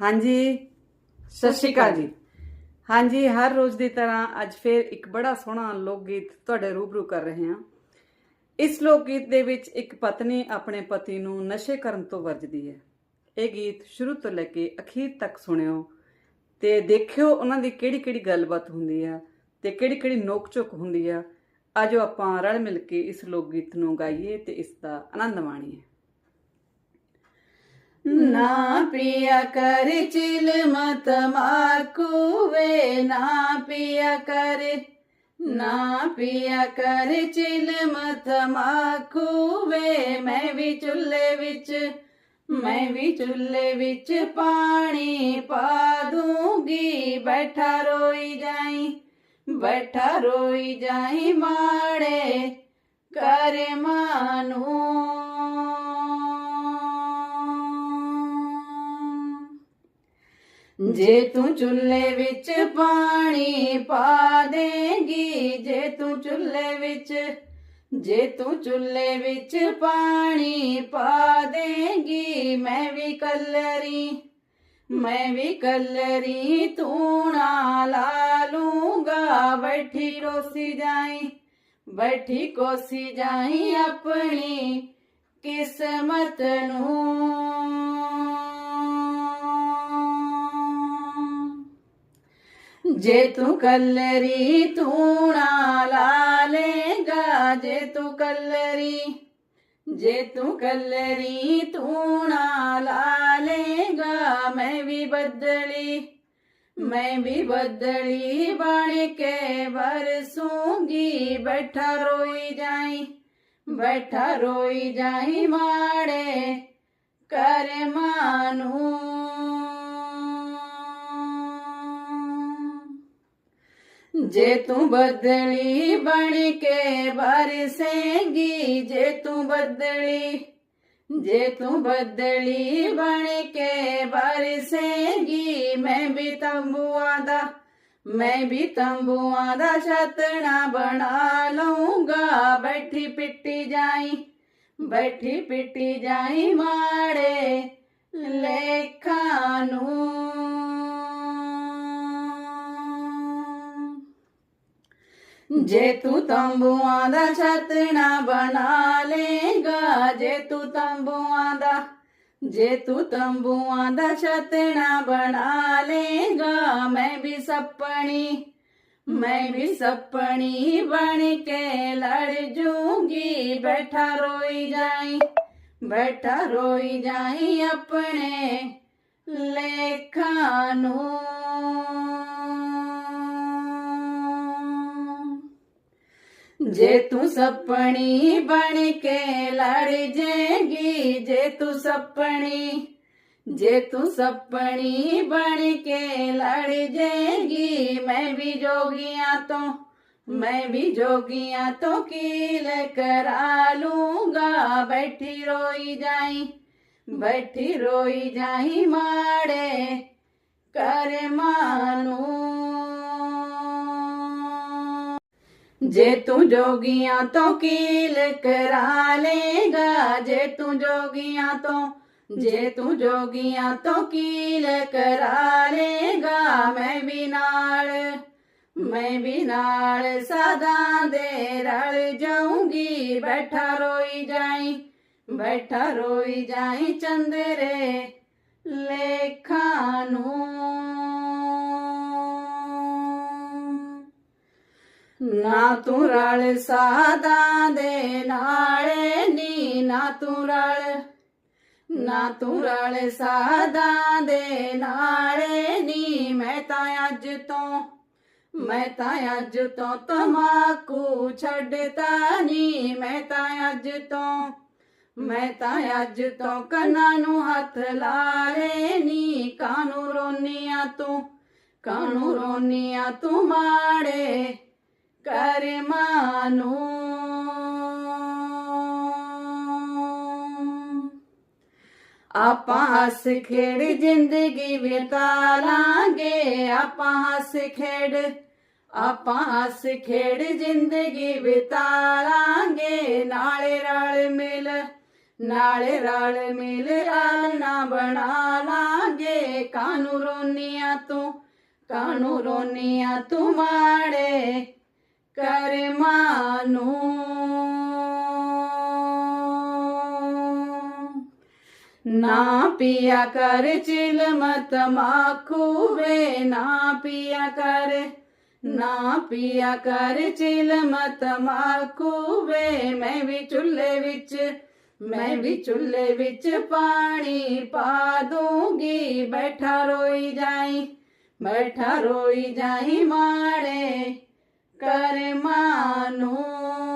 ਹਾਂਜੀ। ਸਤਿ ਸ਼੍ਰੀ ਅਕਾਲ ਜੀ। ਹਾਂਜੀ, ਹਰ ਰੋਜ਼ ਦੀ ਤਰ੍ਹਾਂ ਅੱਜ ਫੇਰ ਇੱਕ ਬੜਾ ਸੋਹਣਾ ਲੋਕ ਗੀਤ ਤੁਹਾਡੇ ਰੂਬਰੂ ਕਰ ਰਹੇ ਹਾਂ। ਇਸ ਲੋਕ ਗੀਤ ਦੇ ਵਿੱਚ ਇੱਕ ਪਤਨੀ ਆਪਣੇ ਪਤੀ ਨੂੰ ਨਸ਼ੇ ਕਰਨ ਤੋਂ ਵਰਜਦੀ ਹੈ। ਇਹ ਗੀਤ ਸ਼ੁਰੂ ਤੋਂ ਲੈ ਕੇ ਅਖੀਰ ਤੱਕ ਸੁਣਿਓ ਤੇ ਦੇਖਿਓ ਉਹਨਾਂ ਦੀ ਕਿਹੜੀ ਕਿਹੜੀ ਗੱਲਬਾਤ ਹੁੰਦੀ ਆ ਤੇ ਕਿਹੜੀ ਕਿਹੜੀ ਨੋਕ ਝੋਕ ਹੁੰਦੀ ਆ। ਆਜੋ ਆਪਾਂ ਰਲ ਮਿਲ ਕੇ ਇਸ ਲੋਕ ਗੀਤ ਨੂੰ ਗਾਈਏ ਤੇ ਇਸ ਦਾ ਆਨੰਦ ਮਾਣੀਏ। ना पिया कर चिल मत माकुवे ना पिया कर, ना पिया कर चिल मत माकुवे मैं भी चुल्ले विच, मैं भी चुल्ले विच पानी पा दूँगी। बैठा रोई जाई, बैठा रोई जाई माड़े ਜੇ ਤੂੰ ਚੁੱਲ੍ਹੇ ਵਿੱਚ ਪਾਣੀ ਪਾ ਦੇਂਗੀ ਜੇ ਤੂੰ ਚੁੱਲ੍ਹੇ ਵਿੱਚ ਜੇ ਤੂੰ ਚੁੱਲ੍ਹੇ ਵਿੱਚ ਪਾਣੀ ਪਾ ਦੇਂਗੀ ਮੈਂ ਵੀ ਕਲਰੀ ਮੈਂ ਵੀ ਕਲਰੀ ਤੂੰ ਨਾ ਲਾ ਲੂੰਗਾ ਬੈਠੀ ਰੋਸੀ ਜਾਈ ਬੈਠੀ ਕੋਸੀ ਜਾਈ ਆਪਣੀ ਕਿਸਮਤ जे तू कलरी तूणा लाले गाजे तू कलरी, जे तू कलरी तूणा लालेगा मैं भी बदली, मैं भी बदली बण के बरसूँगी बैठा रोई जाई, बैठा रोई जाई माड़े, कर मानू जे तू बदली बन के बरसेगी, जे तू बदली, जे तू बदली बन के बरसेंगी, मैं भी तंबुआ आदा मैं भी तंबुआ आदा छतना बना लूँगा। बैठी पिटी जाई, बैठी पिटी जाई माड़े लेखानू जेतु तंबुआ दा छतना बना लेगा। जेतु तंबुआ दा जेतु तंबुआ दा छतना बना लेगा। मैं भी सपनी, मैं भी सपनी बन के लड़ जूँगी। बैठा रोई जाई, बैठा रोई जाई अपने लेखानू जे तू सपनी बन के लड़ जाएगी, जे तू सपनी, जे तू सपनी बन के लड़ जाएगी। मैं भी जोगिया तो मैं भी जोगिया तो कील करा लूँगा। बैठी रोई जाई, बैठी रोई जाई माड़े, कर मानू। जे तू जोगिया तो कील करा लेगा। जे तू जोगिया तो जे तू जोगिया तो कील करा लेगा। मैं भी नाल मैं भी नाल सदा दे रल जाऊँगी। बैठा रोई जाई बैठा रोई जाई चंदरे लेखा नू ਨਾ ਤੂੰ ਰਲ ਸਾਦਾ ਦੇ ਨਾਲੇ, ਨੀ ਨਾ ਤੂੰ ਰਲ। ਨਾ ਤੂੰ ਰਲ ਸਾਦਾ ਦੇ ਨਾਲੇ, ਨੀ ਮੈਂ ਤਾਂ ਅੱਜ ਤੋਂ, ਮੈਂ ਤਾਂ ਅੱਜ ਤੋਂ ਤਮਾਕੂ ਛੱਡਦਾ ਨੀ, ਮੈਂ ਤਾਂ ਅੱਜ ਤੋਂ, ਮੈਂ ਤਾਂ ਅੱਜ ਤੋਂ ਕੰਨਾਂ ਨੂੰ ਹੱਥ ਲਾਰੇ ਨੀ। ਕਾਨੂੰ ਰੋਨੀਆਂ ਤੂੰ ਕਾਨੂੰ ਰੋਨੀਆਂ ਤੂੰ ਮਾੜੇ? ਕਰ ਮਾਨੂੰ ਆਪਾਂ ਹੱਸ ਖੇੜ ਜ਼ਿੰਦਗੀ ਬਿਤਾ ਲਾਂਗੇ ਆਪਾਂ ਹੱਸ ਖੇਡ, ਆਪਾਂ ਹੱਸ ਖੇਡ ਜ਼ਿੰਦਗੀ ਬਿਤਾ ਲਾਂਗੇ ਨਾਲੇ ਰਲ ਮਿਲ, ਨਾਲੇ ਰਲ ਮਿਲ ਆਲਣਾ ਬਣਾ ਲਾਂਗੇ। ਲਾਗੇ ਕਾਨੂੰ ਰੋਨੀਆਂ ਤੂੰ ਕਾਨੂੰ ਰੋਨੀਆਂ ਤੂੰ ਮਾੜੇ कर मानो ना पिया कर चिल मत माखू वे, ना पिया कर, ना पिया कर चिल मत माखू वे। मैं भी चूल्हे विच, मैं भी चूल्हे विच पानी पा दूँगी। बैठा रोई जाई, बैठा रोई जाई माड़े। ਨੂੰ